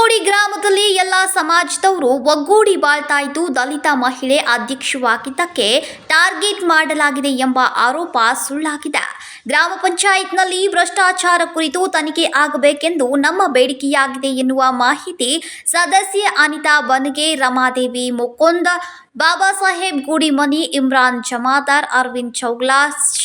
ಹಿರೇಕೋಡಿ ಗ್ರಾಮದಲ್ಲಿ ಎಲ್ಲ ಸಮಾಜದವರು ಒಗ್ಗೂಡಿ ಬಾಳ್ತಾ ಇದ್ದು ದಲಿತ ಮಹಿಳೆ ಅಧ್ಯಕ್ಷವಾಗಿದ್ದಕ್ಕೆ ಟಾರ್ಗೆಟ್ ಮಾಡಲಾಗಿದೆ ಎಂಬ ಆರೋಪ ಸುಳ್ಳಾಗಿದೆ. ಗ್ರಾಮ ಪಂಚಾಯತ್ನಲ್ಲಿ ಭ್ರಷ್ಟಾಚಾರ ಕುರಿತು ತನಿಖೆ ಆಗಬೇಕೆಂದು ನಮ್ಮ ಬೇಡಿಕೆಯಾಗಿದೆ ಎನ್ನುವ ಮಾಹಿತಿ ಸದಸ್ಯೆ ಅನಿತಾ ಬನ್ಗೆ ರಮಾದೇವಿ ಮುಕೊಂದ ಬಾಬಾ ಸಾಹೇಬ್ ಗುಡಿಮನಿ ಇಮ್ರಾನ್ ಜಮಾದಾರ್, ಅರವಿಂದ್ ಚೌಗ್ಲಾ,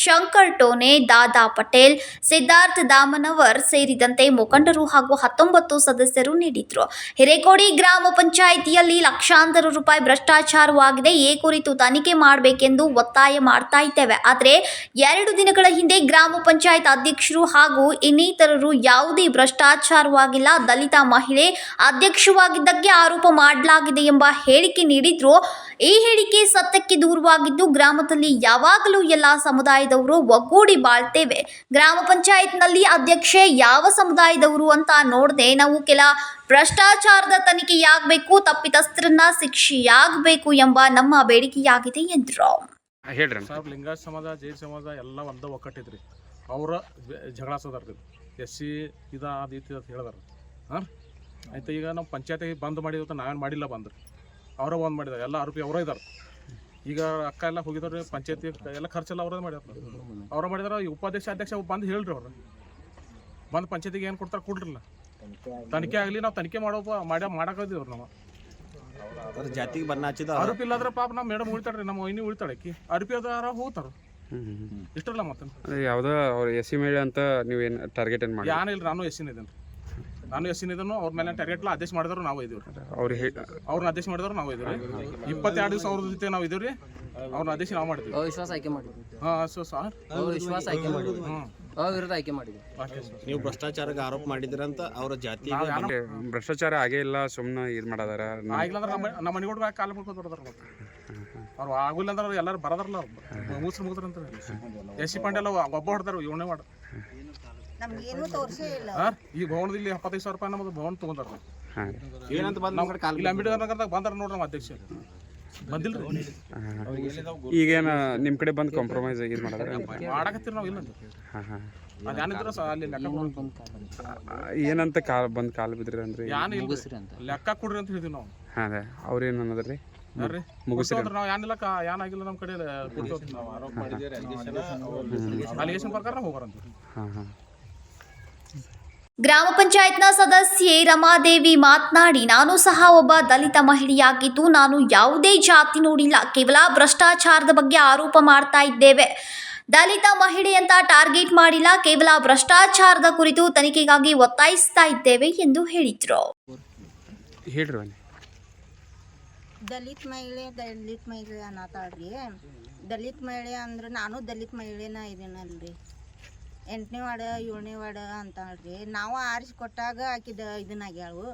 ಶಂಕರ್ ಟೋನೆ ದಾದಾ ಪಟೇಲ್, ಸಿದ್ಧಾರ್ಥ್ ದಾಮನವರ್ ಸೇರಿದಂತೆ ಮುಖಂಡರು ಹಾಗೂ ಹತ್ತೊಂಬತ್ತು ಸದಸ್ಯರು ನೀಡಿದ್ರು. ಹಿರೇಕೋಡಿ ಗ್ರಾಮ ಪಂಚಾಯಿತಿಯಲ್ಲಿ ಲಕ್ಷಾಂತರ ರೂಪಾಯಿ ಭ್ರಷ್ಟಾಚಾರವಾಗಿದೆ. ಈ ಕುರಿತು ತನಿಖೆ ಮಾಡಬೇಕೆಂದು ಒತ್ತಾಯ ಮಾಡ್ತಾ ಇದ್ದೇವೆ. ಆದರೆ ಎರಡು ದಿನಗಳ ಹಿಂದೆ ಗ್ರಾಮ ಪಂಚಾಯತ್ ಅಧ್ಯಕ್ಷರು ಹಾಗೂ ಇನ್ನಿತರರು ಯಾವುದೇ ಭ್ರಷ್ಟಾಚಾರವಾಗಿಲ್ಲ. ದಲಿತ ಮಹಿಳೆ ಅಧ್ಯಕ್ಷವಾಗಿದ್ದಕ್ಕೆ ಆರೋಪ ಮಾಡಲಾಗಿದೆ ಎಂಬ ಹೇಳಿಕೆ ನೀಡಿದ್ರು. ಈ ಹೇಳಿಕೆ ಸತ್ಯಕ್ಕೆ ದೂರವಾಗಿದ್ದು ಗ್ರಾಮದಲ್ಲಿ ಯಾವಾಗಲೂ ಎಲ್ಲ ಸಮುದಾಯದವರು ಒಗ್ಗೂಡಿ ಬಾಳ್ತೇವೆ. ಗ್ರಾಮ ಪಂಚಾಯತ್ನಲ್ಲಿ ಅಧ್ಯಕ್ಷೆ ಯಾವ ಸಮುದಾಯದವರು ಅಂತ ನೋಡದೆ ನಾವು ಕೆಲ ಭ್ರಷ್ಟಾಚಾರದ ತನಿಖೆಯಾಗಬೇಕು ತಪ್ಪಿತಸ್ಥರನ್ನ ಶಿಕ್ಷೆಯಾಗಬೇಕು ಎಂಬ ನಮ್ಮ ಬೇಡಿಕೆಯಾಗಿದೆ ಎಂದರು. ಹೇಳ್ರಿ ಅಣ್ಣ. ಸಾಹೇಬ್ ಲಿಂಗಾಯತ್ ಸಮಾಜ ಜೈನ್ ಸಮಾಜ ಎಲ್ಲ ಒಂದ ಒಕ್ಕಟ್ಟಿದ್ರಿ. ಅವರ ಜಗಳ ಸದಾರ್ರಿ ಎಸ್ ಸಿ ಇದ ಅದು ಇತ್ತು ಅಂತ ಹೇಳಿದಾರ. ಹಾಂ? ಆಯ್ತು ಈಗ ನಾವು ಪಂಚಾಯತಿ ಬಂದ್ ಮಾಡಿದ್ವಿ ನಾವೇನು ಮಾಡಿಲ್ಲ ಬಂದ್ರಿ. ಅವರ ಒಂದು ಮಾಡಿದಾರೆ ಎಲ್ಲ ಆರೋಪಿ ಅವರೇ ಇದಾರೆ ಈಗ ಅಕ್ಕ ಎಲ್ಲ ಹೋಗಿದಾರೆ ಪಂಚಾಯತಿ ಎಲ್ಲ ಖರ್ಚೆಲ್ಲ ಅವರೇ ಮಾಡ್ಯಾರ. ಅವ್ರ ಮಾಡಿದಾರ ಈ ಉಪಾಧ್ಯಕ್ಷ ಅಧ್ಯಕ್ಷ ಬಂದು ಹೇಳ್ರಿ ಅವ್ರು. ಬಂದು ಪಂಚಾಯತಿಗೆ ಏನು ಕೊಡ್ತಾರೆ ಕೊಡ್ರಲ್ಲ. ತನಿಖೆ ಆಗಲಿ ನಾವು ತನಿಖೆ ಮಾಡೋ ಮಾಡ್ಯ ಮಾಡಾಕದಿವ್ರಿ ನಾವು. ಅವ್ರ ಜಾತಿಗೆ ಬಣ್ಣ ಹಚ್ಚಿದ ಆರೋಪಿ ಇಲ್ಲಾದ್ರೆ ಪಾಪ ನಮ್ಮ ಮೇಡಮ್ ಉಳಿತಾಳ್ರಿ ನಮ್ಮ ವೈನಿ ಉಳಿತಾಳಕ್ಕಿ ಆರೋಪಿ ಅದಾರ ಹೋಗ್ತಾರ. ಇಷ್ಟಲ್ಲ ಮತ್ತೆ ಯಾವ್ದೋ ಅವ್ರ ಎಸ್ ಸಿ ಮೇಲೆ ಅಂತ ನೀವೇನು ಟಾರ್ಗೆಟ್ ಏನು ಮಾಡಿ ಯಾನಿಲ್ಲ ನಾನು ಎಸ್ಸಿನ ಇದ್ದೇನೆ ನಾನು ಎಸ್ ಇದನ್ನು ಅವ್ರ ಮೇಲೆ ಟಾರ್ಗೆಟ್ಲ ಆದೇಶ ಮಾಡಿದ್ರು ನಾವು ಇದೀವಿ ಅವ್ರು ಅವ್ರನ್ನ ಆದೇಶ ಮಾಡಿದ್ರು ನಾವು ಇದೀವಿ ಇಪ್ಪತ್ತೆರಡು ದಿವಸ ಅವ್ರ ಜೊತೆ ನಾವು ಇದೀವಿ ಅವ್ರನ್ನ ಆದೇಶ ನಾವು ಮಾಡಿದ್ವಿ ವಿಶ್ವಾಸ ಆಯ್ಕೆ ಮಾಡಿದ್ವಿ. ಹಾಂ ಸೊ ಸರ್ ಅವಿಶ್ವಾಸ ಆಯ್ಕೆ ಮಾಡಿದ್ವಿ. ಆಯ್ಕೆ ಮಾಡಿದ್ವಿ. ಓಕೆ ನೀವು ಭ್ರಷ್ಟಾಚಾರಕ್ಕೆ ಆರೋಪ ಮಾಡಿದ್ರಂತ ಅವ್ರ ಜಾತಿ ಭ್ರಷ್ಟಾಚಾರ ಆಗೇ ಇಲ್ಲ ಸುಮ್ಮನೆ ಇದ್ ಮಾಡದಾರ. ಆಗಿಲ್ಲ ಅಂದ್ರೆ ನಮ್ಮ ನಮ್ಮ ಮನೆಗಳು ಬ್ಯಾಗ ಕಾಲು ಮುಡ್ಕೊಂಡು ಬರ್ದಾರ ಅವ್ರು ಆಗಿಲ್ಲ ಅಂದ್ರೆ ಅವ್ರು ಎಲ್ಲರೂ ಬರದಾರಲ್ಲ ಮೂಸ್ರು ಮುಗಿದ್ರಂತ ಎಸ್ ಸಿ ಪಾಂಡೆ ಎಲ್ಲ ಒಬ್ಬ ಹೊಡ್ದಾರ ಇವನೇ ಮಾಡ ನಮ್ಗೇನು ತೋರ್ಸೇ ಇಲ್ಲ ಹಾಂ ಈ ಭವನದಲ್ಲಿ ಎಪ್ಪತ್ತೈದು ಸಾವಿರ ರೂಪಾಯಿ ನಮ್ಮದು ಭವನ ತಗೊಂಡಾರ ಹಾಂ. ಏನಂತ ಬಂದ್ ನಮ್ಮ ಕಡೆ ಕಾಲ್ ಇಲ್ಲಿ ಅಂಬೇಡ್ಕರ್ ನಗರದಾಗ ಬಂದಾರ ನೋಡ್ರಿ ನಮ್ಮ ಅಧ್ಯಕ್ಷ ಬಂದಿಲ್ರಿ? ಈಗೇನು ನಿಮ್ಮ ಕಡೆ ಬಂದ್ ಕಾಂಪ್ರಮೈಸ್ ಇದು ಮಾಡದಾರ? ಮಾಡಕತ್ತೀರಿ ನಾವು ಇಲ್ಲ ಹಾಂ ಹಾಂ. ಅದೇನಿದ್ರು ಅಲ್ಲಿ ಲೆಕ್ಕ ಕೊಡು. ಏನಂತ ಕಾಲ್ ಬಂದ್ ಕಾಲ್ ಬಿದ್ರಿ ಅಂದ್ರೆ? ಯಾನ್ ಇಲ್ಲ ಅಂತ. ಲೆಕ್ಕ ಕೊಡ್ರಿ ಅಂತ ಹೇಳಿದ್ವಿ ನಾವು. ಹಾಂ ಅದೇ. ಅವ್ರೇನು ಅನ್ನೋದ್ರಿ? ಮುಗಿಸ್ರಿ ನಾವು ಯಾನಿಲ್ಲ ನಮ್ಮ ಕಡೆ ಕೊಡ್ತೇವೆ ನಾವು ಆರೋಪ ಮಾಡಿದ್ದೀವಿ ಅಲಿಗೇಷನ್ ಪ್ರಕಾರ ಹೋಗೋರಂತ. ಹಾಂ ಹಾಂ. ಗ್ರಾಮ ಪಂಚಾಯತ್ನ ಸದಸ್ಯೆ ರಮಾದೇವಿ ಮಾತನಾಡಿ ನಾನು ಸಹ ಒಬ್ಬ ದಲಿತ ಮಹಿಳೆಯಾಗಿದ್ದು ನಾನು ಯಾವುದೇ ಜಾತಿ ನೋಡಿಲ್ಲ. ಕೇವಲ ಭ್ರಷ್ಟಾಚಾರದ ಬಗ್ಗೆ ಆರೋಪ ಮಾಡ್ತಾ ಇದ್ದೇವೆ. ದಲಿತ ಮಹಿಳೆ ಅಂತ ಟಾರ್ಗೆಟ್ ಮಾಡಿಲ್ಲ. ಕೇವಲ ಭ್ರಷ್ಟಾಚಾರದ ಕುರಿತು ತನಿಖೆಗಾಗಿ ಒತ್ತಾಯಿಸ್ತಾ ಇದ್ದೇವೆ ಎಂದು ಹೇಳಿದ್ರು. ದಲಿತ ಮಹಿಳೆ ದಲಿತ ಮಹಿಳೆ ಅನ್ನತಾಳ್ರಿ ದಲಿತ ಮಹಿಳೆ ಅಂದ್ರೆ ನಾನು ದಲಿತ ಮಹಿಳೆನ ಇದೀನಲ್ರಿ. ಎಂಟನೇ ವಾರ್ಡ ಏಳನೇ ವಾರ್ಡ ಅಂತಾಳ್ರಿ ನಾವು ಆರಿಸಿ ಕೊಟ್ಟಾಗ ಆಕಿದ ಇದನ್ನ ಆಗ್ಯಾಳು.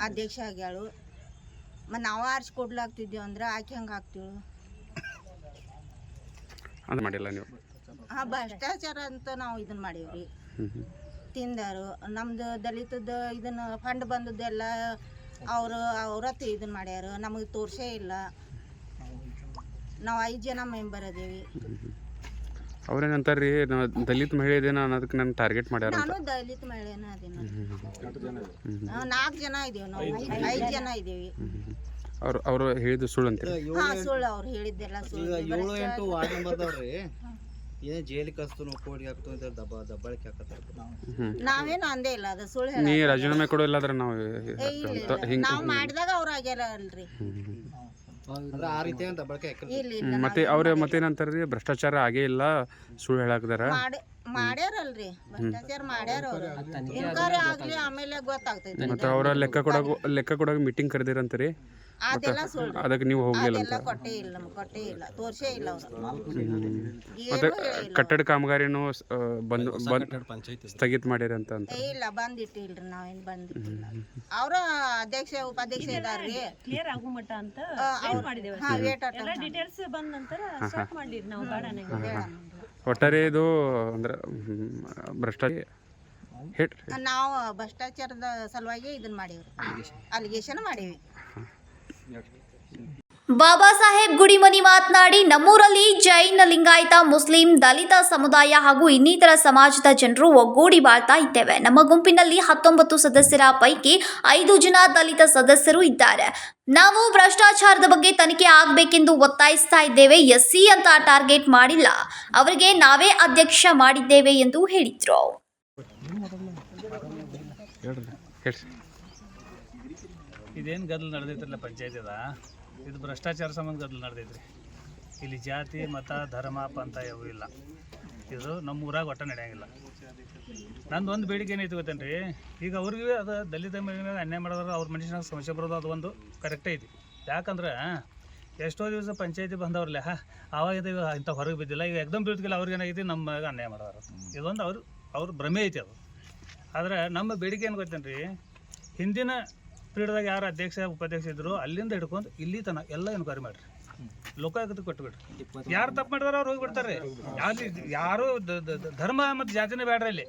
ಅಧ್ಯಕ್ಷ ಆಗ್ಯಾಳು. ಮತ್ತು ನಾವು ಆರಿಸಿ ಕೊಡ್ಲಾಗ್ತಿದ್ದೀವಿ ಅಂದ್ರೆ ಆಕೆ ಹಂಗೆ ಆಗ್ತೀವಿ ಅದು ಮಾಡಿಲ್ಲ ನೀವು? ಹಾಂ ಭ್ರಷ್ಟಾಚಾರ ಅಂತ ನಾವು ಇದನ್ನ ಮಾಡೀವ್ರಿ. ತಿಂದರು. ನಮ್ದು ದಲಿತದ ಇದನ್ನ ಫಂಡ್ ಬಂದದ್ದೆಲ್ಲ ಅವರು ಅವ್ರ ಇದನ್ನ ಮಾಡ್ಯಾರ. ನಮಗೆ ತೋರ್ಸೇ ಇಲ್ಲ. ನಾವು ಐದು ಜನ ಮೆಂಬರ್ ಅದೇವಿ. ಅವ್ರೇನಂತಾರ್ರಿ ನಾ ದಲಿತ ಮಹಿಳೆ ಇದೇನ ಅನ್ನೋದಕ್ಕೆ ನನ್ನ ಟಾರ್ಗೆಟ್ ಮಾಡ್ಯಾರ ನಾನು ದಲಿತ ಮಹಿಳೆನ ಅದೇನ. ನಾಲ್ಕು ಜನ ಇದೀವಿ ನಾವು. ಐದು ಜನ. ಇದೀವಿ ಅವ್ರು ಅವರು ಹೇಳಿದ್ದು ಸುಳ್ಳು ಅಂತ ಸುಳ್ಳು ಅವ್ರು ಹೇಳಿದ್ದೆಲ್ಲ ಸುಳ್ಳು. ಏಳು ಎಂಟು ವಾರ್ಡ್ ನಂಬರ್ದವ್ರಿ ಏನೇ ಜೈಲಿಗೆ ಕಸ್ತು ನಾವು ಕೋಡಿಗೆ ಹಾಕ್ತು ಅಂತ ದಬ್ಬ ದಬ್ಬಳಿಕೆ ಹಾಕತ್ತಾರ ನಾವೇನು ಅಂದೇ ಇಲ್ಲ ಅದು ಸುಳ್ಳು ಹೇಳ ನೀ ರಾಜೀನಾಮೆ ಕೊಡೋ ಇಲ್ಲಾದ್ರೆ ನಾವು ಹಿಂಗೆ ನಾವು ಮಾಡಿದಾಗ ಅವ್ರು ಆಗ್ಯಾರ ಅಲ್ರಿ. ಅಂದ್ರೆ ಆ ರೀತಿ ಅಂತ ಹಾಕಿರ್ತಾರೆ ಇಲ್ಲ ಇಲ್ಲ ಮತ್ತೆ ಅವ್ರ ಮತ್ತೇನಂತಾರ್ರಿ ಭ್ರಷ್ಟಾಚಾರ ಆಗೇ ಇಲ್ಲ ಸುಳ್ಳು ಹೇಳಾಕದಾರ ಮಾಡಿ ಮಾಡ್ಯಾರಲ್ರಿ ಭ್ರಷ್ಟಾಚಾರ ಮಾಡ್ಯಾರ ಅವ್ರು. ಇನ್ಕ್ವೈರಿ ಆಗ್ಲಿ ಆಮೇಲೆ ಗೊತ್ತಾಗ್ತೈತಿ. ಮತ್ತೆ ಅವರ ಲೆಕ್ಕ ಕೊಡೋಕು ಲೆಕ್ಕ ಕೊಡೋಕೆ ಮೀಟಿಂಗ್ ಕರೆದಿರಂತೀರಿ. ಅದೆಲ್ಲ ಸುಳ್ಳು ಅದಕ್ಕೆ ನೀವು ಹೋಗ್ಲಿಲ್ಲ ಅಂತ. ಅದೆಲ್ಲ ಕೊಟ್ಟೇ ಇಲ್ಲ ನಮ್ಗೆ ಕೊಟ್ಟೇ ಇಲ್ಲ ತೋರ್ಸೇ ಇಲ್ಲ ಅವ್ರು. ಮತ್ತೆ ಕಟ್ಟಡ ಕಾಮಗಾರಿನೂ ಆ, ಬಂದು ಬಂದ್ ಪಂಚಾಯತಿ ಸ್ಥಗಿತ ಮಾಡ್ಯಾರ ಅಂತ ಅಂತ. ಏ, ಇಲ್ಲ ಬಂದಿಟ್ಟಿಲ್ರಿ ನಾವೇನ್ ಬಂದಿಟ್ಟಿಲ್ಲ. ಅವ್ರ ಅಧ್ಯಕ್ಷ ಉಪಾಧ್ಯಕ್ಷ ಇದಾರ್ರಿ. ಕ್ಲಿಯರ್ ಆಗೋ ಮಟ್ಟ ಅಂತ ಆ, ಅವ್ರ್- ಮಾಡಿದೇವೆ ಹಾ ವೇಟ್ ಎಲ್ಲ ಡೀಟೇಲ್ಸ್ ಬಂದ ನಂತರ ಸ್ಟಾರ್ಟ್ ಮಾಡಿರಿ ನಾವು ಬಾಡನೆ. ಒಟ್ಟಾರೆ ಇದು ಅಂದ್ರೆ ಭ್ರಷ್ಟಾಚಾರ ಹೇಳ್ರಿ ನಾವು ಭ್ರಷ್ಟಾಚಾರದ ಸಲುವಾಗಿ ಇದನ್ನ ಮಾಡೀವ್ರಿ. ಅಲಿಗೇಷನ್ ಮಾಡೀವಿ. ಬಾಬಾ ಸಾಹೇಬ್ ಗುಡಿಮನಿ ಮಾತನಾಡಿ, ನಮ್ಮೂರಲ್ಲಿ ಜೈನ ಲಿಂಗಾಯತ, ಮುಸ್ಲಿಂ, ದಲಿತ ಸಮುದಾಯ ಹಾಗೂ ಇನ್ನಿತರ ಸಮಾಜದ ಜನರು ಒಗ್ಗೂಡಿ ಬಾಳ್ತಾ ಇದ್ದೇವೆ. ನಮ್ಮ ಗುಂಪಿನಲ್ಲಿ ಹತ್ತೊಂಬತ್ತು ಸದಸ್ಯರ ಪೈಕಿ ಐದು ಜನ ದಲಿತ ಸದಸ್ಯರು ಇದ್ದಾರೆ. ನಾವು ಭ್ರಷ್ಟಾಚಾರದ ಬಗ್ಗೆ ತನಿಖೆ ಆಗಬೇಕೆಂದು ಒತ್ತಾಯಿಸ್ತಾ ಇದ್ದೇವೆ. ಎಸ್ಸಿ ಅಂತ ಟಾರ್ಗೆಟ್ ಮಾಡಿಲ್ಲ. ಅವರಿಗೆ ನಾವೇ ಅಧ್ಯಕ್ಷ ಮಾಡಿದ್ದೇವೆ ಎಂದು ಹೇಳಿದ್ರು. ಇದೇನು ಗದ್ದಲ ನಡೆದೈತ್ರಲ್ಲ ಪಂಚಾಯತಿದ? ಇದು ಭ್ರಷ್ಟಾಚಾರ ಸಂಬಂಧ ಗದ್ದಲ ನಡೆದೈತ್ರಿ. ಇಲ್ಲಿ ಜಾತಿ, ಮತ, ಧರ್ಮ, ಪಂಥ ಯಾವೂ ಇಲ್ಲ. ಇದು ನಮ್ಮ ಊರಾಗ ಒಟ್ಟ ನಡೆಯಂಗಿಲ್ಲ. ನಂದು ಒಂದು ಬೇಡಿಕೆ ಏನೈತಿ ಗೊತ್ತೇನ್ರಿ? ಈಗ ಅವ್ರಿಗೆ ಅದು ದಲಿತ ಮೇಲೆ ಅನ್ಯಾಯ ಮಾಡಿದ್ರೆ ಅವ್ರ ಮನುಷ್ಯನಾಗ ಸಮಸ್ಯೆ ಬರೋದು ಅದು ಒಂದು ಕರೆಕ್ಟ್ ಐತಿ. ಯಾಕಂದ್ರೆ ಎಷ್ಟೋ ದಿವಸ ಪಂಚಾಯತಿ ಬಂದವ್ರಲ್ಲ ಆವಾಗ ಇದು ಇಂಥ ಹೊರಗೆ ಬಿದ್ದಿಲ್ಲ. ಈಗ ಎಕ್ದಮ್ ಬೀಳ್ತಿಲ್ಲ ಅವ್ರಿಗೆ ಏನಾಗೈತಿ? ನಮ್ಮ ಅನ್ಯಾಯ ಮಾಡೋರು. ಇದೊಂದು ಅವ್ರು, ಅವ್ರ ಭ್ರಮೆ ಐತಿ ಅದು. ಆದ್ರೆ ನಮ್ಮ ಬೇಡಿಕೆ ಏನು ಗೊತ್ತೇನ್ರಿ? ಹಿಂದಿನ ಪೀರಿಯಡ್ದಾಗ ಯಾರು ಅಧ್ಯಕ್ಷ ಉಪಾಧ್ಯಕ್ಷ ಇದ್ರು ಅಲ್ಲಿಂದ ಹಿಡ್ಕೊಂಡು ಇಲ್ಲಿ ತನಕ ಎಲ್ಲ ಎನ್ಕ್ವೈರಿ ಮಾಡ್ರಿ. ಲೋಕಾಯುಕ್ತ ಕೊಟ್ಬಿಡ್ರಿ. ಯಾರು ತಪ್ಪು ಮಾಡಿದಾರ ಅವ್ರು ಹೋಗ್ಬಿಡ್ತಾರೆ. ಯಾರು ಯಾರು ಧರ್ಮ ಮತ್ತು ಜಾತಿನೇ ಬೇಡ್ರಿ ಇಲ್ಲಿ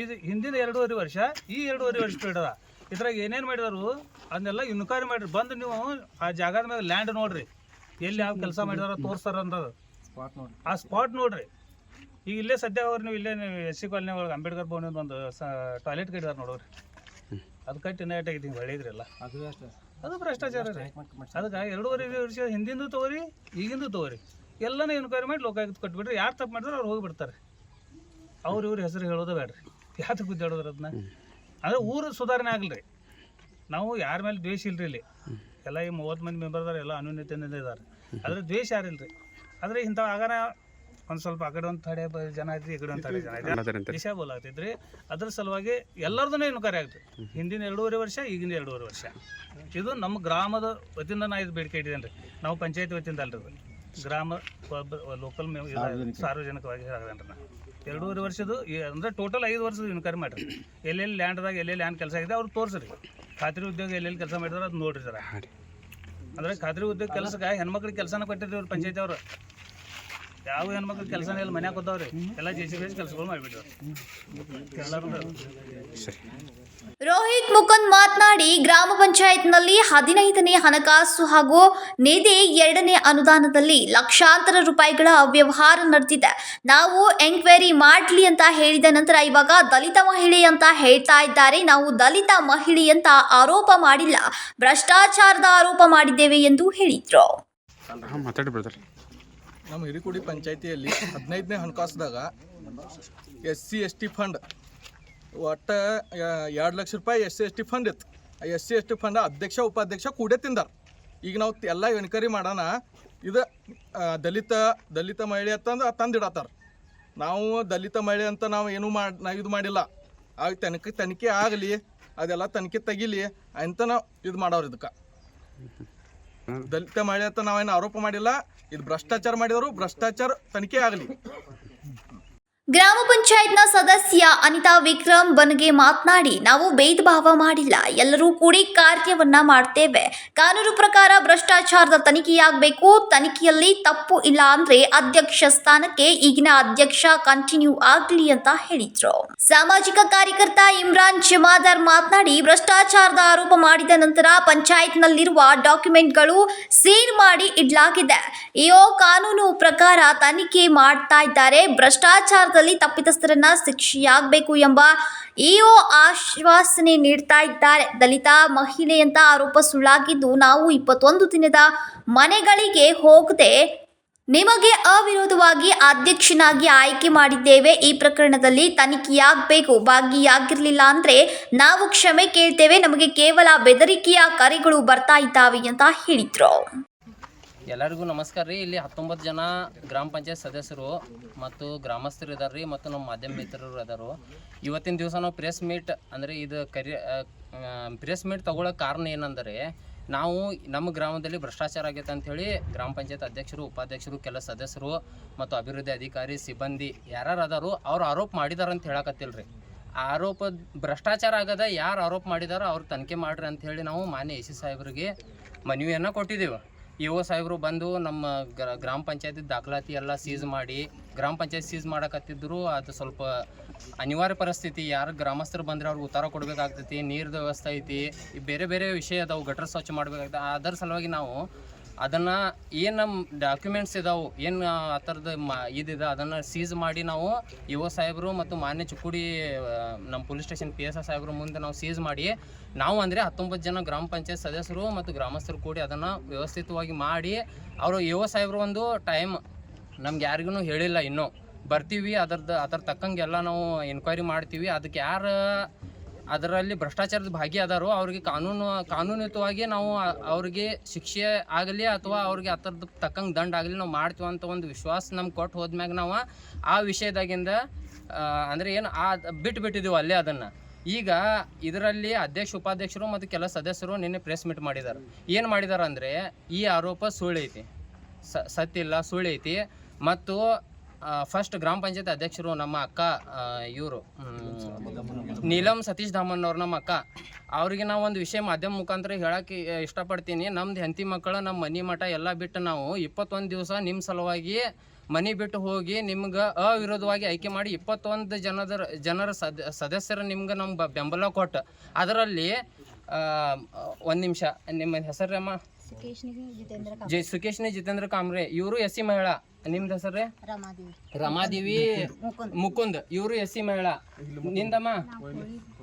ಇದು ಹಿಂದಿನ ಎರಡೂವರೆ ವರ್ಷ ಈ ಎರಡೂವರೆ ವರ್ಷ ಪೀರಿಯಡ್ ಅದ ಇದ್ರಾಗ ಏನೇನು ಮಾಡಿದಾರು ಅದನ್ನೆಲ್ಲ ಇನ್ಕ್ವೈರಿ ಮಾಡ್ರಿ. ಬಂದು ನೀವು ಆ ಜಾಗದ ಮೇಲೆ ಲ್ಯಾಂಡ್ ನೋಡ್ರಿ. ಎಲ್ಲಿ ಯಾವ ಕೆಲಸ ಮಾಡಿದಾರ ತೋರಿಸ್ತಾರ ಅಂತದು ಆ ಸ್ಪಾಟ್ ನೋಡ್ರಿ. ಈಗ ಇಲ್ಲೇ ಸದ್ಯ ಅವ್ರು ನೀವು ಇಲ್ಲೇ ಎಸ್ ಸಿ ಕಾಲನಿ ಒಳಗೆ ಅಂಬೇಡ್ಕರ್ ಭವನ ಒಂದು ಟಾಯ್ಲೆಟ್ ಕಟ್ಟಿದಾರೆ ನೋಡೋರಿ. ಅದು ಕಟ್ಟಿ ನೈಟ್ ಆಗೈತಿ ಅದು ಹೊಳಿದ್ರಲ್ಲ ಅದು ಭ್ರಷ್ಟಾಚಾರ ರೀ. ಅದಕ್ಕೆ ಎರಡೂವರೆ ವರ್ಷ ಹಿಂದಿಂದು ತಗೋರಿ ಈಗಿಂದು ತಗೋರಿ. ಎಲ್ಲನೂ ಎನ್ಕ್ವೈರಿ ಮಾಡಿ ಲೋಕಾಯುಕ್ತ ಕೊಟ್ಬಿಟ್ರಿ ಯಾರು ತಪ್ಪು ಮಾಡಿದ್ರೆ ಅವ್ರು ಹೋಗಿಬಿಡ್ತಾರೆ ಅವ್ರು ಇವ್ರ ಹೆಸರು ಹೇಳೋದು ಬೇಡ್ರಿ. ಯಾತಕ್ಕೆ ಗುದ್ದಾಡೋದ್ರ ಅದನ್ನ? ಅಂದ್ರೆ ಊರು ಸುಧಾರಣೆ ಆಗಲ್ರಿ ನಾವು ಯಾರ ಮೇಲೆ ದ್ವೇಷ ಇಲ್ರಿ ಇಲ್ಲಿ. ಎಲ್ಲ ಈ ಮೂವತ್ತು ಮಂದಿ ಮೆಂಬರ್ ಅದಾರ ಎಲ್ಲ ಅನ್ಯೋನ್ಯತೆಯಿಂದ ಇದ್ದಾರೆ ಆದ್ರೆ ದ್ವೇಷ ಯಾರಿಲ್ರಿ? ಆದರೆ ಇಂಥ ಆಗಾನ ಒಂದು ಸ್ವಲ್ಪ ಆ ಕಡೆ ಒಂದು ತಡೆ ಜನ ಐತಿ ಈ ಕಡೆ ಒಂದು ತಡೆ ಜನ ಐತಿ ದಿಶಾ ಅದ್ರ ಸಲುವಾಗಿ ಎಲ್ಲರದೂ ಇನ್ಕ್ವೈರಿ ಆಗ್ತದೆ ಹಿಂದಿನ ಎರಡೂವರೆ ವರ್ಷ ಈಗಿನ ಎರಡೂವರೆ ವರ್ಷ. ಇದು ನಮ್ಮ ಗ್ರಾಮದ ವತಿಯಿಂದ ನಾ ಇದು ಬೇಡಿಕೆ ಇಟ್ಟಿದ್ದೇನೆ ರೀ ನಾವು ಪಂಚಾಯತ್ ವತಿಯಿಂದ ಅಲ್ರಿ ಇದು. ಗ್ರಾಮ ಲೋಕಲ್ ಸಾರ್ವಜನಿಕವಾಗಿ ಹೇಳದೇನ್ರಿ ನಾ. ಎರಡೂವರೆ ವರ್ಷದ್ದು ಅಂದ್ರೆ ಟೋಟಲ್ ಐದು ವರ್ಷದ ಇನ್ಕ್ವೈರಿ ಮಾಡ್ರಿ. ಎಲ್ಲೆಲ್ಲಿ ಲ್ಯಾಂಡ್ದಾಗ ಎಲ್ಲೆಲ್ಲಿ ಲ್ಯಾಂಡ್ ಕೆಲಸ ಆಗಿದೆ ಅವ್ರು ತೋರಿಸ್ರಿ. ಖಾತ್ರಿ ಉದ್ಯೋಗ ಎಲ್ಲೆಲ್ಲಿ ಕೆಲಸ ಮಾಡಿದಾರೆ ಅದು ನೋಡ್ರಿ ಜರ. ಅಂದ್ರೆ ಖಾತ್ರಿ ಉದ್ಯೋಗ ಕೆಲಸಕ್ಕೆ ಹೆಣ್ಮಕ್ಳಿಗೆ ಕೆಲಸನ ಕೊಟ್ಟಿದ್ರಿ ಅವ್ರು ಪಂಚಾಯತಿ ಅವರು. ಯಾವ ಹೆಣ್ಮಕ್ಳು ಕೆಲಸ ಇಲ್ಲ ಮನ್ಯಾಗ ಕೂತಾವ್ರಿ. ಎಲ್ಲ ಜೆ ಸಿ ಬಿ ಕೆಲಸಗಳು ಮಾಡಿಬಿಟ್ರು. ಎಲ್ಲರೂ ರೋಹಿತ್ ಮುಕುಂದ್ ಮಾತನಾಡಿ ಗ್ರಾಮ ಪಂಚಾಯತ್ನಲ್ಲಿ ಹದಿನೈದನೇ ಹಣಕಾಸು ಹಾಗೂ ನಿಧಿ ಎರಡನೇ ಅನುದಾನದಲ್ಲಿ ಲಕ್ಷಾಂತರ ರೂಪಾಯಿಗಳ ಅವ್ಯವಹಾರ ನಡೆದಿದೆ. ನಾವು ಎಂಕ್ವೈರಿ ಮಾಡಲಿ ಅಂತ ಹೇಳಿದ ನಂತರ ಇವಾಗ ದಲಿತ ಮಹಿಳೆ ಅಂತ ಹೇಳ್ತಾ ಇದ್ದಾರೆ. ನಾವು ದಲಿತ ಮಹಿಳೆ ಅಂತ ಆರೋಪ ಮಾಡಿಲ್ಲ ಭ್ರಷ್ಟಾಚಾರದ ಆರೋಪ ಮಾಡಿದ್ದೇವೆ ಎಂದು ಹೇಳಿದ್ರು. ನಮ್ಮ ಹಿರಿಕುಡಿ ಪಂಚಾಯತಿಯಲ್ಲಿ ಹದಿನೈದನೇ ಹಣಕಾಸುದಾಗ S C S T fund, ಒಟ್ಟು ಎರಡು ಲಕ್ಷ ರೂಪಾಯಿ S C S T fund ಇತ್ತು. S C S T fund ಅಧ್ಯಕ್ಷ, ಉಪಾಧ್ಯಕ್ಷ ಕೂಡೇ ತಿಂದಾರ. ಈಗ ನಾವು ಎಲ್ಲ ಎನ್ಕ್ವೈರಿ ಮಾಡೋಣ, ಇದು ದಲಿತ ದಲಿತ ಮಹಿಳೆ ಅಂತಂದು ತಂದಿಡತ್ತಾರ ನಾವು ದಲಿತ ಮಹಿಳೆ ಅಂತ ನಾವು ಏನೂ ಮಾಡಿ ನಾವು ಇದು ಮಾಡಿಲ್ಲ. ಆಗ ತನಿಖೆ ತನಿಖೆ ಆಗಲಿ, ಅದೆಲ್ಲ ತನಿಖೆ ತೆಗೀಲಿ ಅಂತ ನಾವು ಇದು ಮಾಡೋರು ಇದಕ್ಕೆ. ದಲಿತ ಮಹಿಳೆ ಅಂತ ನಾವೇನು ಆರೋಪ ಮಾಡಿಲ್ಲ. ಇದು ಭ್ರಷ್ಟಾಚಾರ ಮಾಡಿದವರು ಭ್ರಷ್ಟಾಚಾರ ತನಿಖೆ ಆಗಲಿ. ಗ್ರಾಮ ಪಂಚಾಯತ್ನ ಸದಸ್ಯ ಅನಿತಾ ವಿಕ್ರಮ್ ಬನ್ಗೆ ಮಾತನಾಡಿ, ನಾವು ಭೇದ ಭಾವ ಮಾಡಿಲ್ಲ. ಎಲ್ಲರೂ ಕೂಡಿ ಕಾರ್ಯವನ್ನ ಮಾಡ್ತೇವೆ. ಕಾನೂನು ಪ್ರಕಾರ ಭ್ರಷ್ಟಾಚಾರದ ತನಿಖೆಯಾಗಬೇಕು. ತನಿಖೆಯಲ್ಲಿ ತಪ್ಪು ಇಲ್ಲ ಅಂದ್ರೆ ಅಧ್ಯಕ್ಷ ಸ್ಥಾನಕ್ಕೆ ಈಗಿನ ಅಧ್ಯಕ್ಷ ಕಂಟಿನ್ಯೂ ಆಗ್ಲಿ ಅಂತ ಹೇಳಿದ್ರು. ಸಾಮಾಜಿಕ ಕಾರ್ಯಕರ್ತ ಇಮ್ರಾನ್ ಜಮಾದಾರ್ ಮಾತನಾಡಿ, ಭ್ರಷ್ಟಾಚಾರದ ಆರೋಪ ಮಾಡಿದ ನಂತರ ಪಂಚಾಯತ್ನಲ್ಲಿರುವ ಡಾಕ್ಯುಮೆಂಟ್ಗಳು ಸೀಲ್ ಮಾಡಿ ಇಡಲಾಗಿದೆ. ಇಯೋ ಕಾನೂನು ಪ್ರಕಾರ ತನಿಖೆ ಮಾಡ್ತಾ ಇದ್ದಾರೆ. ಭ್ರಷ್ಟಾಚಾರದಲ್ಲಿ ತಪ್ಪಿತಸ್ಥರನ್ನ ಶಿಕ್ಷೆಯಾಗಬೇಕು ಎಂಬ ಇಒ ಆಶ್ವಾಸನೆ ನೀಡ್ತಾ ಇದ್ದಾರೆ. ದಲಿತ ಮಹಿಳೆ ಅಂತ ಆರೋಪ ಸುಳ್ಳಾಗಿದ್ದು ನಾವು ಇಪ್ಪತ್ತೊಂದು ದಿನದ ಮನೆಗಳಿಗೆ ಹೋಗದೆ ನಿಮಗೆ ಅವಿರೋಧವಾಗಿ ಅಧ್ಯಕ್ಷನಾಗಿ ಆಯ್ಕೆ ಮಾಡಿದ್ದೇವೆ. ಈ ಪ್ರಕರಣದಲ್ಲಿ ತನಿಖೆಯಾಗಬೇಕು. ಭಾಗಿಯಾಗಿರಲಿಲ್ಲ ಅಂದ್ರೆ ನಾವು ಕ್ಷಮೆ ಕೇಳ್ತೇವೆ. ನಮಗೆ ಕೇವಲ ಬೆದರಿಕೆಯ ಕರೆಗಳು ಬರ್ತಾ ಇದ್ದಾವೆ ಅಂತ ಹೇಳಿದ್ರು. ಎಲ್ಲರಿಗೂ ನಮಸ್ಕಾರ ರೀ. ಇಲ್ಲಿ ಹತ್ತೊಂಬತ್ತು ಜನ ಗ್ರಾಮ ಪಂಚಾಯತ್ ಸದಸ್ಯರು ಮತ್ತು ಗ್ರಾಮಸ್ಥರು ಇದ್ದಾರೆ ರೀ ಮತ್ತು ನಮ್ಮ ಮಾಧ್ಯಮ ಮಿತ್ರರು ಅದಾರು ಇವತ್ತಿನ ದಿವಸ ನಾವು ಪ್ರೆಸ್ ಮೀಟ್ ಅಂದರೆ ಇದು ಕರಿ ಪ್ರೆಸ್ ಮೀಟ್ ತಗೊಳ್ಳೋಕೆ ಕಾರಣ ಏನಂದರೆ ನಾವು ನಮ್ಮ ಗ್ರಾಮದಲ್ಲಿ ಭ್ರಷ್ಟಾಚಾರ ಆಗೈತೆ ಅಂಥೇಳಿ ಗ್ರಾಮ ಪಂಚಾಯತ್ ಅಧ್ಯಕ್ಷರು, ಉಪಾಧ್ಯಕ್ಷರು, ಕೆಲ ಸದಸ್ಯರು ಮತ್ತು ಅಭಿವೃದ್ಧಿ ಅಧಿಕಾರಿ, ಸಿಬ್ಬಂದಿ ಯಾರ್ಯಾರು ಅದಾರು ಅವ್ರು ಆರೋಪ ಮಾಡಿದಾರ ಅಂತ ಹೇಳಕತ್ತಿಲ್ಲ ರೀ ಆರೋಪ ಭ್ರಷ್ಟಾಚಾರ ಆಗದ ಯಾರು ಆರೋಪ ಮಾಡಿದಾರೋ ಅವ್ರು ತನಿಖೆ ಮಾಡ್ರಿ ಅಂತ ಹೇಳಿ ನಾವು ಮಾನ್ಯ ಎ ಸಿ ಸಾಹೇಬರಿಗೆ ಮನವಿಯನ್ನು ಕೊಟ್ಟಿದ್ದೇವೆ. ಇ ಸಾಹೇಬರು ಬಂದು ನಮ್ಮ ಗ್ರಾಮ ಪಂಚಾಯತಿ ದಾಖಲಾತಿ ಎಲ್ಲ ಸೀಸ್ ಮಾಡಿ, ಗ್ರಾಮ ಪಂಚಾಯತ್ ಸೀಸ್ ಮಾಡಕತ್ತಿದ್ರು, ಅದು ಸ್ವಲ್ಪ ಅನಿವಾರ್ಯ ಪರಿಸ್ಥಿತಿ. ಯಾರು ಗ್ರಾಮಸ್ಥರು ಬಂದರೆ ಅವ್ರಿಗೆ ಉತ್ತರ ಕೊಡಬೇಕಾಗ್ತೈತಿ ನೀರ್ದು ವ್ಯವಸ್ಥೆ ಐತಿ ಬೇರೆ ಬೇರೆ ವಿಷಯ ಅದಾವು, ಗಟ್ರ ಸ್ವಚ್ಛ ಮಾಡಬೇಕಾಗ್ತದೆ ಅದರ ಸಲುವಾಗಿ ನಾವು ಅದನ್ನು ಏನು ನಮ್ಮ ಡಾಕ್ಯುಮೆಂಟ್ಸ್ ಇದಾವೆ, ಏನು ಆ ಥರದ ಮಾ ಇದಿದೆ, ಅದನ್ನು ಸೀಸ್ ಮಾಡಿ ನಾವು ಯುವ ಸಾಹೇಬರು ಮತ್ತು ಮಾನ್ಯ ಚುಕ್ಕುಡಿ ನಮ್ಮ police station P S I ಸಾಹೇಬ್ರ ಮುಂದೆ ನಾವು ಸೀಸ್ ಮಾಡಿ, ನಾವು ಅಂದರೆ ಹತ್ತೊಂಬತ್ತು ಜನ ಗ್ರಾಮ ಪಂಚಾಯತ್ ಸದಸ್ಯರು ಮತ್ತು ಗ್ರಾಮಸ್ಥರು ಕೂಡಿ ಅದನ್ನು ವ್ಯವಸ್ಥಿತವಾಗಿ ಮಾಡಿ, ಅವರು ಯುವ ಸಾಹೇಬ್ರು ಒಂದು ಟೈಮ್ ನಮ್ಗೆ ಯಾರಿಗೂ ಹೇಳಿಲ್ಲ ಇನ್ನೂ. ಬರ್ತೀವಿ ಅದ್ರದ್ದು ಅದ್ರ ತಕ್ಕಂಗೆಲ್ಲ ನಾವು ಎನ್ಕ್ವೈರಿ ಮಾಡ್ತೀವಿ, ಅದಕ್ಕೆ ಯಾರು ಅದರಲ್ಲಿ ಭ್ರಷ್ಟಾಚಾರದ ಭಾಗಿ ಅದಾರೋ, ಅವ್ರಿಗೆ ಕಾನೂನು, ಕಾನೂನಿತವಾಗಿ ನಾವು ಆ- ಅವ್ರಿಗೆ ಶಿಕ್ಷೆ ಆಗಲಿ ಅಥವಾ ಅವ್ರಿಗೆ ಅದರದ್ದು ತಕ್ಕಂಗೆ ದಂಡ ಆಗಲಿ ನಾವು ಮಾಡ್ತೀವಿ ಅಂತ ಒಂದು ವಿಶ್ವಾಸ ನಮ್ಗೆ ಕೊಟ್ಟು ಹೋದ್ಮ್ಯಾಗ ನಾವು ಆ ವಿಷಯದಾಗಿಂದ ಅಂದರೆ ಅಂದ್ರೆ ಏನು ಆ ಬಿಟ್ಟು ಬಿಟ್ಟಿದ್ದೀವಿ ಅಲ್ಲೇ ಅದನ್ನು. ಈಗ ಇದರಲ್ಲಿ ಅಧ್ಯಕ್ಷ, ಉಪಾಧ್ಯಕ್ಷರು ಮತ್ತು ಕೆಲ ಸದಸ್ಯರು ನಿನ್ನೆ ಪ್ರೆಸ್ ಮೀಟ್ ಮಾಡಿದ್ದಾರೆ ಏನು ಮಾಡಿದ್ದಾರೆ ಅಂದರೆ, ಈ ಆರೋಪ ಸುಳ್ಳೈತಿ ಸ ಸತ್ತಿಲ್ಲ ಸುಳ್ಳೈತಿ ಮತ್ತು ಫಸ್ಟ್ ಗ್ರಾಮ ಪಂಚಾಯತ್ ಅಧ್ಯಕ್ಷರು ನಮ್ಮ ಅಕ್ಕ ಇವರು. ನೀಲಂ ಸತೀಶ್ ಧಾಮನ್ ಅವ್ರು ನಮ್ಮ ಅಕ್ಕ. ಅವ್ರಿಗೆ ನಾವು ಒಂದು ವಿಷಯ ಮಾಧ್ಯಮ ಮುಖಾಂತರ ಹೇಳಕ್ಕೆ ಇಷ್ಟಪಡ್ತೀನಿ. ನಮ್ದು ಹೆಂಡತಿ ಮಕ್ಕಳು ನಮ್ಮ ಮನೆ ಮಠ ಎಲ್ಲ ಬಿಟ್ಟು ನಾವು ಇಪ್ಪತ್ತೊಂದು ದಿವಸ ನಿಮ್ಮ ಸಲುವಾಗಿ ಮನೆ ಬಿಟ್ಟು ಹೋಗಿ ನಿಮ್ಗೆ ಅವಿರೋಧವಾಗಿ ಆಯ್ಕೆ ಮಾಡಿ ಇಪ್ಪತ್ತೊಂದು ಜನದ ಜನರ ಸದ, ಸದಸ್ಯರ ನಿಮ್ಗೆ ನಮ್ಮ ಬೆಂಬಲ ಕೊಟ್ಟು ಅದರಲ್ಲಿ ಒಂದು ನಿಮಿಷ. ನಿಮ್ಮ ಹೆಸರಮ್ಮ ಜೈ ಸುಕೇಶ್ನಿ ಜಿತೇಂದ್ರ ಕಾಮ್ರೆ. ಇವರು ಎಸ್ ಸಿ ಮಹಿಳಾ. ನಿಮ್ದು ಹೆಸರೇ ರಮಾದೇವಿ. ರಮಾದೇವಿ ಮುಕುಂದ್. ಮುಕುಂದ್. ಇವರು ಎಸ್ ಸಿ ಮಹಿಳಾ. ನಿಂದಮ್ಮ?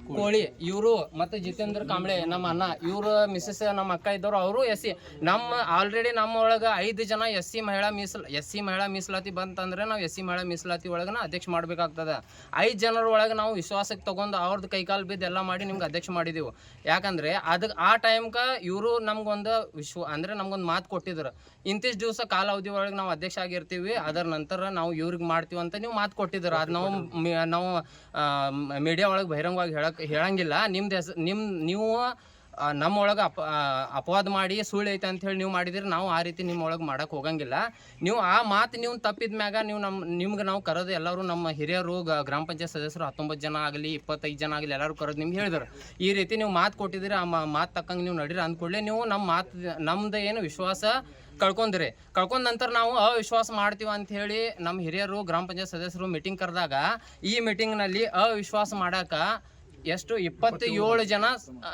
ಕೋಳಿ. ಇವರು ಮತ್ತೆ ಜಿತೇಂದ್ರ ಕಾಂಬ್ಳೆ, ನಮ್ಮ ಅಣ್ಣ, ಇವರು ಮಿಸ್ಸಸ್ ನಮ್ಮ ಅಕ್ಕ ಇದ್ದವ್ರು, ಅವರು ಎಸ್ ಸಿ. ನಮ್ಮ ಆಲ್ರೆಡಿ ನಮ್ಮ ಒಳಗೆ ಐದು ಜನ ಎಸ್ ಸಿ ಮಹಿಳಾ ಮೀಸಲ್, ಎಸ್ ಸಿ ಮಹಿಳಾ ಮೀಸಲಾತಿ ಬಂತಂದ್ರೆ ನಾವು ಎಸ್ ಸಿ ಮಹಿಳಾ ಮೀಸಲಾತಿ ಒಳಗನ ಅಧ್ಯಕ್ಷ ಮಾಡ್ಬೇಕಾಗ್ತದ. ಐದು ಜನರ ಒಳಗೆ ನಾವು ವಿಶ್ವಾಸಕ್ಕೆ ತಗೊಂಡು ಅವ್ರದ್ದು ಕೈಕಾಲು ಬಿದ್ದು ಎಲ್ಲ ಮಾಡಿ ನಿಮ್ಗೆ ಅಧ್ಯಕ್ಷ ಮಾಡಿದೆವು. ಯಾಕಂದ್ರೆ ಅದಕ್ಕೆ ಆ ಟೈಮ್ಗೆ ಇವರು ನಮ್ಗೊಂದು ವಿಶ್ವ, ಅಂದ್ರೆ ನಮ್ಗೊಂದು ಮಾತು ಕೊಟ್ಟಿದ್ರು. ಇಂತಿಷ್ಟು ದಿವಸ ಕಾಲಾವಧಿ ಒಳಗೆ ನಾವು ಅಧ್ಯಕ್ಷ ಆಗಿರ್ತೀವಿ ಅದರ ನಂತರ ನಾವು ಇವ್ರಿಗೆ ಮಾಡ್ತೀವಿ ಅಂತ ನೀವು ಮಾತು ಕೊಟ್ಟಿದ್ರು ಅದು ನಾವು ನಾವು ಮೀಡಿಯಾ ಒಳಗೆ ಬಹಿರಂಗವಾಗಿ ಹೇಳಕ್ ಹೇಳಂಗಿಲ್ಲ. ನಿಮ್ದು ಹೆಸ್ ನಿಮ್ಮ ನೀವು ನಮ್ಮೊಳಗೆ ಅಪ ಅಪವಾದ ಮಾಡಿ ಸುಳ್ಳು ಐತೆ ಅಂತ ಹೇಳಿ ನೀವು ಮಾಡಿದ್ರೆ ನಾವು ಆ ರೀತಿ ನಿಮ್ಮೊಳಗೆ ಮಾಡಕ್ಕೆ ಹೋಗಂಗಿಲ್ಲ. ನೀವು ಆ ಮಾತು ನೀವು ತಪ್ಪಿದ ಮ್ಯಾಗ ನೀವು ನಮ್ಮ ನಿಮ್ಗೆ ನಾವು ಕರೋದು ಎಲ್ಲರೂ ನಮ್ಮ ಹಿರಿಯರು ಗ್ರಾಮ ಪಂಚಾಯತ್ ಸದಸ್ಯರು ಹತ್ತೊಂಬತ್ತು ಜನ ಆಗಲಿ ಇಪ್ಪತ್ತೈದು ಜನ ಆಗಲಿ ಎಲ್ಲರೂ ಕರೋದು ನಿಮ್ಗೆ ಹೇಳಿದ್ರು ಈ ರೀತಿ ನೀವು ಮಾತು ಕೊಟ್ಟಿದ್ದೀರಿ ಆ ಮಾತು ತಕ್ಕಂಗೆ ನೀವು ನಡೀರಿ ಅಂದ್ಕೊಳ್ಳಿ ನೀವು ನಮ್ಮ ಮಾತು ನಮ್ದು ಏನು ವಿಶ್ವಾಸ ಕಳ್ಕೊಂಡ್ರಿ. ಕಳ್ಕೊಂಡ ನಂತರ ನಾವು ಅವಿಶ್ವಾಸ ಮಾಡ್ತೀವಿ ಅಂತ ಹೇಳಿ ನಮ್ಮ ಹಿರಿಯರು, ಗ್ರಾಮ ಪಂಚಾಯತ್ ಸದಸ್ಯರು ಮೀಟಿಂಗ್ ಕರೆದಾಗ ಈ ಮೀಟಿಂಗ್ನಲ್ಲಿ ಅವಿಶ್ವಾಸ ಮಾಡಾಕ ಎಷ್ಟು ಇಪ್ಪತ್ತೇಳು ಜನ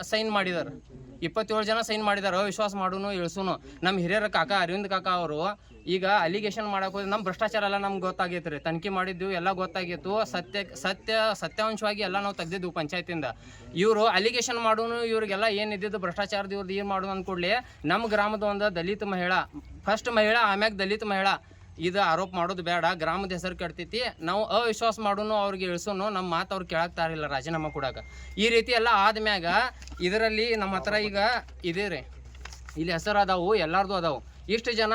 ಸೈನ್ ಮಾಡಿದಾರೆ. ಇಪ್ಪತ್ತೇಳು ಜನ ಸೈನ್ ಮಾಡಿದಾರೆ. ವಿಶ್ವಾಸ ಮಾಡೋನು ಇಳಿಸೋನು. ನಮ್ಮ ಹಿರಿಯರ ಕಾಕ ಅರವಿಂದ್ ಕಾಕ ಅವರು ಈಗ ಅಲಿಗೇಷನ್ ಮಾಡಕ್ ಹೋದ್ರೆ ನಮ್ಮ ಭ್ರಷ್ಟಾಚಾರ ಎಲ್ಲ ನಮ್ಗೆ ಗೊತ್ತಾಗೈತೆ ರೀ. ತನಿಖೆ ಮಾಡಿದ್ದು ಎಲ್ಲ ಗೊತ್ತಾಗಿತ್ತು ಸತ್ಯ ಸತ್ಯ ಸತ್ಯಾಂಶವಾಗಿ ಎಲ್ಲ ನಾವು ತೆಗ್ದಿದ್ವು ಪಂಚಾಯತಿಂದ. ಇವರು ಅಲಿಗೇಷನ್ ಮಾಡೋನು ಇವ್ರಿಗೆಲ್ಲ ಏನು ಇದ್ದಿದ್ದು ಭ್ರಷ್ಟಾಚಾರದ ಇವ್ರದ್ದು ಏನು ಮಾಡೋದು ಅಂದ್ಕೊಡ್ಲಿ ನಮ್ಮ ಗ್ರಾಮದ ಒಂದು ದಲಿತ ಮಹಿಳಾ ಫಸ್ಟ್ ಮಹಿಳಾ ಆಮ್ಯಾಗ ದಲಿತ ಮಹಿಳಾ. ಇದು ಆರೋಪ ಮಾಡೋದು ಬೇಡ, ಗ್ರಾಮದ ಹೆಸರು ಕೆಡ್ತೈತಿ, ನಾವು ಅವಿಶ್ವಾಸ ಮಾಡೋನು, ಅವ್ರಿಗೆ ಇಳಿಸೋನು ನಮ್ಮ ಮಾತು ಅವ್ರು ಕೇಳಕ್ತಾರಿಲ್ಲ ರಾಜೀನಾಮೆ ಕೊಡಾಕ. ಈ ರೀತಿ ಎಲ್ಲ ಆದ್ಮ್ಯಾಗ ಇದರಲ್ಲಿ ನಮ್ಮ ಹತ್ರ ಈಗ ಇದೇ ರೀ. ಇಲ್ಲಿ ಹೆಸರು ಅದಾವು, ಎಲ್ಲಾರ್ದು ಅದಾವು. ಇಷ್ಟು ಜನ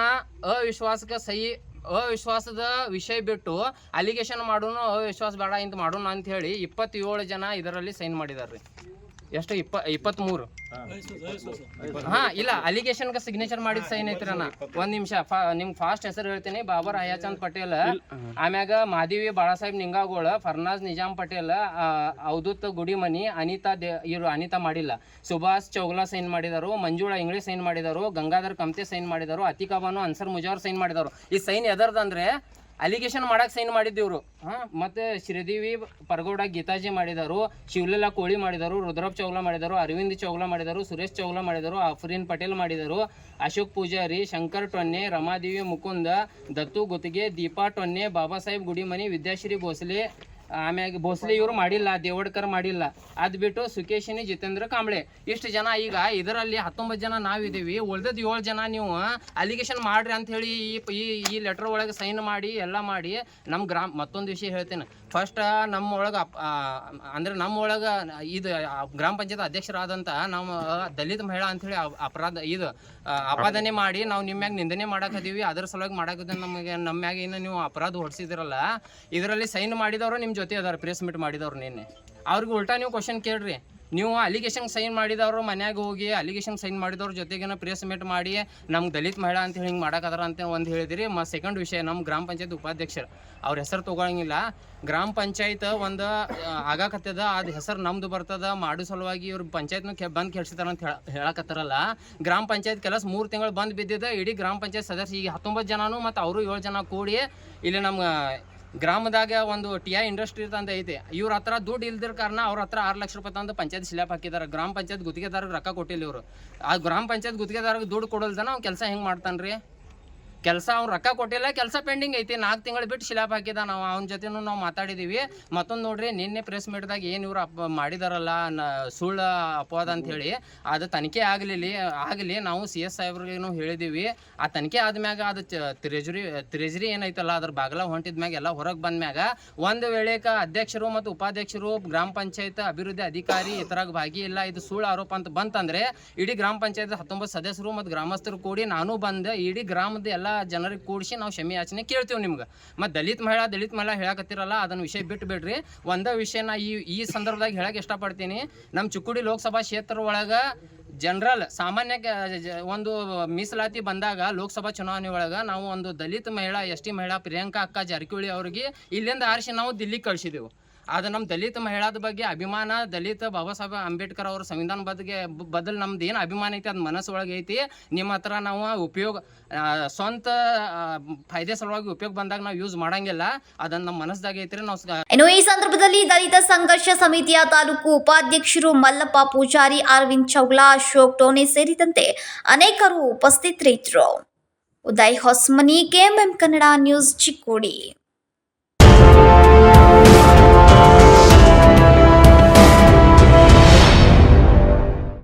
ಅವಿಶ್ವಾಸಕ್ಕೆ ಸಹಿ, ಅವಿಶ್ವಾಸದ ವಿಷಯ ಬಿಟ್ಟು ಅಲಿಗೇಷನ್ ಮಾಡೋನು, ಅವಿಶ್ವಾಸ ಬೇಡ ಇಂತ ಮಾಡೋಣ ಅಂತ ಹೇಳಿ ಇಪ್ಪತ್ತೇಳು ಜನ ಇದರಲ್ಲಿ ಸೈನ್ ಮಾಡಿದಾರೆ ಎಷ್ಟು ಇಪ್ಪ ಇಪ್ಪತ್ತ್ಮೂರು ಹಾ. ಇಲ್ಲ ಅಲಿಗೇಷನ್ಗೆ ಸಿಗ್ನೇಚರ್ ಮಾಡಿದ ಸೈನ್ ಐತ್ರಿ ಒಂದ್ ನಿಮಿಷ ನಿಮ್ ಫಾಸ್ಟ್ ಹೆಸರು ಹೇಳ್ತೀನಿ. ಬಾಬರ್ ಹಯಾಚಂದ್ ಪಟೇಲ್. ಆಮ್ಯಾಗ ಮಾದೇವಿ ಬಾಳಾಸಾಹೇಬ್ ನಿಂಗಾಗೋಳ ಫರ್ನಾಜ್ ನಿಜಾಮ್ ಪಟೇಲ್ ಅವಧೂತ್ ಗುಡಿಮನಿ ಅನಿತಾ ದೇ ಇವರು ಅನಿತಾ ಮಾಡಿಲ್ಲ. ಸುಭಾಷ್ ಚೌಗ್ಲಾ ಸೈನ್ ಮಾಡಿದರು ಮಂಜುಳಾ ಇಂಗ್ಲಿಷ್ ಸೈನ್ ಮಾಡಿದರು ಗಂಗಾಧರ್ ಕಮತೆ ಸೈನ್ ಮಾಡಿದರು ಅತಿಕಾಬಾನು ಅನ್ಸರ್ ಮುಜಾವರ್ ಸೈನ್ ಮಾಡಿದರು. ಈ ಸೈನ್ ಎದರ್ದಂದ್ರೆ ಅಲಿಗೇಷನ್ ಮಾಡಕ್ಕೆ ಸೈನ್ ಮಾಡಿದ್ದಿವ್ರು. ಹಾಂ ಮತ್ತೆ ಶ್ರೀದೇವಿ ಪರಗೌಡ ಗೀತಾಜಿ ಮಾಡಿದರು, ಶಿವಲೀಲಾ ಕೋಳಿ ಮಾಡಿದರು ರುದ್ರಪ್ ಚೌಲಾ ಮಾಡಿದರು, ಅರವಿಂದ್ ಚೌಗ್ಲಾ ಮಾಡಿದರು, ಸುರೇಶ್ ಚೌಗ್ಲಾ ಮಾಡಿದರು, ಅಫ್ರೀನ್ ಪಟೇಲ್ ಮಾಡಿದರು, ಅಶೋಕ್ ಪೂಜಾರಿ, ಶಂಕರ್ ಟೊನ್ನೆ, ರಮಾದೇವಿ ಮುಕುಂದ, ದತ್ತು ಗುತ್ತಿಗೆ, ದೀಪಾ ಟೊನ್ನೆ, ಬಾಬಾ ಸಾಹೇಬ್ ಗುಡಿಮನಿ, ವಿದ್ಯಾಶ್ರೀ ಭೋಸ್ಲೆ ಆಮ್ಯಾಗ ಭೋಸ್ಲೆ ಇವರು ಮಾಡಿಲ್ಲ, ದೇವಡ್ಕರ್ ಮಾಡಿಲ್ಲ. ಅದು ಬಿಟ್ಟು ಸುಕೇಶಿನಿ, ಜಿತೇಂದ್ರ ಕಾಂಬ್ಳೆ. ಇಷ್ಟು ಜನ ಈಗ ಇದರಲ್ಲಿ ಹತ್ತೊಂಬತ್ತು ಜನ ನಾವಿದ್ದೀವಿ ಉಳ್ದದ್ ಏಳು ಜನ ನೀವು ಅಲಿಗೇಷನ್ ಮಾಡ್ರಿ ಅಂತ ಹೇಳಿ ಈ ಈ ಲೆಟರ್ ಒಳಗೆ ಸೈನ್ ಮಾಡಿ, ಎಲ್ಲ ಮಾಡಿ ನಮ್ಮ ಗ್ರಾಮ ಮತ್ತೊಂದು ವಿಷಯ ಹೇಳ್ತೇನೆ. ಫಸ್ಟ್ ನಮ್ಮೊಳಗೆ ಅಂದ್ರೆ ನಮ್ಮೊಳಗೆ ಇದು ಗ್ರಾಮ ಪಂಚಾಯತ್ ಅಧ್ಯಕ್ಷರಾದಂಥ ನಾವು ದಲಿತ ಮಹಿಳಾ ಹೇಳಿ ಅಪರಾಧ, ಇದು ಅಪಾದನೆ ಮಾಡಿ ನಾವು ನಿಮ್ಮ ಮ್ಯಾಗ ನಿಂದನೆ ಮಾಡಾಕದೀವಿ ಅದ್ರ ಸಲುವಾಗಿ ಮಾಡಾಕದ ನಮಗೆ, ನಮ್ಮ ಮ್ಯಾಗ ಏನು ನೀವು ಅಪರಾಧ ಹೊಡ್ಸಿದಿರಲ್ಲ, ಇದರಲ್ಲಿ ಸೈನ್ ಮಾಡಿದವರು ನಿಮ್ಮ ಜೊತೆ ಅದಾರ ಪ್ರೆಸ್ ಮೀಟ್ ಮಾಡಿದವ್ರು ನಿನ್ನೆ. ಅವ್ರಿಗೆ ಉಲ್ಟಾ ನೀವು ಕ್ವಶನ್ ಕೇಳ್ರಿ. ನೀವು ಅಲಿಗೇಷನ್ ಸೈನ್ ಮಾಡಿದವರು, ಮನ್ಯಾಗ ಹೋಗಿ ಅಲಿಗೇಷನ್ ಸೈನ್ ಮಾಡಿದವ್ರ ಜೊತೆಗೇನ ಪ್ರೆಸ್ ಮೀಟ್ ಮಾಡಿ, ನಮ್ಗೆ ದಲಿತ ಮಹಿಳಾ ಅಂತ ಹೇಳಿ ಹಿಂಗೆ ಮಾಡಕದಾರ ಅಂತ ಒಂದು ಹೇಳಿದಿರಿ. ಮ ಸೆಕೆಂಡ್ ವಿಷಯ ನಮ್ಮ ಗ್ರಾಮ ಪಂಚಾಯತ್ ಉಪಾಧ್ಯಕ್ಷರು, ಅವ್ರ ಹೆಸರು ತೊಗೊಳಂಗಿಲ್ಲ. ಗ್ರಾಮ ಪಂಚಾಯತ್ ಒಂದು ಆಗಾಕತ್ತದ, ಅದು ಹೆಸರು ನಮ್ದು ಬರ್ತದ, ಮಾಡೋ ಸಲುವಾಗಿ ಇವ್ರು ಪಂಚಾಯತ್ನು ಕೆ, ಬಂದು ಕೆಡ್ಸಿದಾರ ಅಂತ ಹೇಳಿ, ಹೇಳಕತ್ತಾರಲ್ಲ. ಗ್ರಾಮ ಪಂಚಾಯತ್ ಕೆಲಸ ಮೂರು ತಿಂಗಳು ಬಂದು ಬಿದ್ದಿದೆ, ಇಡೀ ಗ್ರಾಮ ಪಂಚಾಯತ್ ಸದಸ್ಯ ಈಗ ಹತ್ತೊಂಬತ್ತು ಜನನು ಮತ್ತು ಅವರು ಏಳು ಜನ ಕೂಡಿ ಇಲ್ಲಿ ನಮ್ಮ ಗ್ರಾಮದಾಗ ಒಂದು ಟಿ ಐ ಇಂಡಸ್ಟ್ರಿ ಅಂತ ಐತಿ. ಇವ್ರ ಹತ್ರ ದುಡ್ಡು ಇಲ್ದಿರ ಕಾರಣ ಅವ್ರ ಹತ್ರ ಆರು ಲಕ್ಷ ರೂಪಾಯಿ ತಂದು ಪಂಚಾಯತ್ ಸ್ಲ್ಯಾಪ್ ಹಾಕಿದ್ದಾರೆ ಗ್ರಾಮ ಪಂಚಾಯತ್ ಗುತ್ತಿಗೆದಾರರಿಗೆ ರೊಕ್ಕ ಕೊಟ್ಟಿಲ್ಲ ಇವರು. ಆ ಗ್ರಾಮ ಪಂಚಾಯತ್ ಗುತ್ತಿಗೆದಾರರಿಗೆ ದುಡ್ಡು ಕೊಡಲ್ದನ ಅವ್ನು ಕೆಲಸ ಹೆಂಗೆ ಮಾಡ್ತಾನೆ ರೀ ಕೆಲಸ ಅವ್ನು ರೊಕ್ಕ ಕೊಟ್ಟಿಲ್ಲ, ಕೆಲಸ ಪೆಂಡಿಂಗ್ ಐತಿ. ನಾಲ್ಕು ತಿಂಗಳು ಬಿಟ್ಟು ಶಿಲಾಪ್ ಹಾಕಿದ ನಾವು, ಅವ್ನ ಜೊತೆನೂ ನಾವು ಮಾತಾಡಿದ್ದೀವಿ ಮತ್ತೊಂದು ನೋಡ್ರಿ, ನಿನ್ನೆ ಪ್ರೆಸ್ ಮೀಟ್ದಾಗ ಏನು ಇವ್ರು ಅಪ್ ಮಾಡಿದಾರಲ್ಲ ಸುಳ್ಳು ಅಪವಾದ ಅಂತ ಹೇಳಿ, ಅದು ತನಿಖೆ ಆಗಲಿಲ್ಲ, ಆಗಲಿ ನಾವು ಸಿ ಎಸ್ ಸಾಹೇಬ್ರಿಗೇನು ಹೇಳಿದ್ದೀವಿ ಆ ತನಿಖೆ ಆದ್ಮ್ಯಾಗ ಅದು ತ್ರೆಜರಿ ತ್ರೆಜರಿ ಏನೈತಲ್ಲ, ಅದ್ರ ಬಾಗಲ ಹೊಂಟಿದ ಮ್ಯಾಗ ಎಲ್ಲ ಹೊರಗೆ ಬಂದ್ಮ್ಯಾಗ ಒಂದು ವೇಳೆಕ ಅಧ್ಯಕ್ಷರು ಮತ್ತು ಉಪಾಧ್ಯಕ್ಷರು, ಗ್ರಾಮ ಪಂಚಾಯತ್ ಅಭಿವೃದ್ಧಿ ಅಧಿಕಾರಿ ಇತರಾಗ ಭಾಗಿ ಇಲ್ಲ, ಇದು ಸುಳ್ಳು ಆರೋಪ ಅಂತ ಬಂತಂದ್ರೆ, ಇಡೀ ಗ್ರಾಮ ಪಂಚಾಯತ್ ಹತ್ತೊಂಬತ್ತು ಸದಸ್ಯರು ಮತ್ತು ಗ್ರಾಮಸ್ಥರು ಕೂಡಿ ನಾನು ಬಂದು, ಇಡೀ ಗ್ರಾಮದ ಎಲ್ಲ ಜನರಿಗೆ ಕೂಡಿಸಿ ನಾವು ಕ್ಷಮೆ ಯಾಚನೆ ಕೇಳ್ತೀವಿ ನಿಮ್ಗೆ. ಮತ್ತು ದಲಿತ ಮಹಿಳಾ ದಲಿತ ಮಹಿಳಾ ಹೇಳಕತ್ತಿರಲ್ಲ, ಅದನ್ನ ವಿಷಯ ಬಿಟ್ಟು ಬಿಡ್ರಿ ಒಂದೇ ನಾ ಈ ಈ ಸಂದರ್ಭದಾಗ ಹೇಳಕ್ಕೆ ಇಷ್ಟಪಡ್ತೀನಿ. ನಮ್ಮ ಚಿಕ್ಕುಡಿ ಲೋಕಸಭಾ ಕ್ಷೇತ್ರ ಒಳಗೆ ಜನರಲ್ ಸಾಮಾನ್ಯ ಒಂದು ಮೀಸಲಾತಿ ಬಂದಾಗ ಲೋಕಸಭಾ ಚುನಾವಣೆ ಒಳಗೆ ನಾವು ಒಂದು ದಲಿತ ಮಹಿಳಾ, ಎಸ್ ಟಿ ಮಹಿಳಾ ಪ್ರಿಯಾಂಕಾ ಅಕ್ಕ ಜಾರಕಿಹೊಳಿ ಅವ್ರಿಗೆ ಇಲ್ಲಿಂದ ಆರಿಸಿ ನಾವು ದಿಲ್ಲಿಗೆ ಕಳಿಸಿದೆವು. ಅದು ನಮ್ಮ ದಲಿತ ಮಹಿಳಾದ ಬಗ್ಗೆ ಅಭಿಮಾನ, ದಲಿತ ಬಾಬಾ ಸಾಹೇಬ್ ಅಂಬೇಡ್ಕರ್ ಅವ್ರ ಸಂವಿಧಾನ ಬಗ್ಗೆ ಬದಲು ನಮ್ದು ಏನು ಅಭಿಮಾನ ಐತಿ ಅದು ಮನಸ್ಸೊಳಗೆ ಐತಿ. ನಿಮ್ಮ ಹತ್ರ ನಾವು ಉಪಯೋಗ ಸ್ವಂತ ಫಾಯ್ದೆ ಸಲುವಾಗಿ ಉಪಯೋಗ ಬಂದಾಗ ನಾವು ಯೂಸ್ ಮಾಡಂಗಿಲ್ಲ. ಅದನ್ನ ನಮ್ಮ ಮನಸ್ದಾಗ ಐತ್ರಿ ನಾವು ಇನ್ನು ಈ ಸಂದರ್ಭದಲ್ಲಿ ದಲಿತ ಸಂಘರ್ಷ ಸಮಿತಿಯ ತಾಲೂಕು ಉಪಾಧ್ಯಕ್ಷರು ಮಲ್ಲಪ್ಪ ಪೂಜಾರಿ ಅರವಿಂದ್ ಚೌಗ್ಲಾ, ಅಶೋಕ್ ಟೋನೆ ಸೇರಿದಂತೆ ಅನೇಕರು ಉಪಸ್ಥಿತರಿದ್ದರು. Uday Hosmani KMM Kannada news Chikkodi.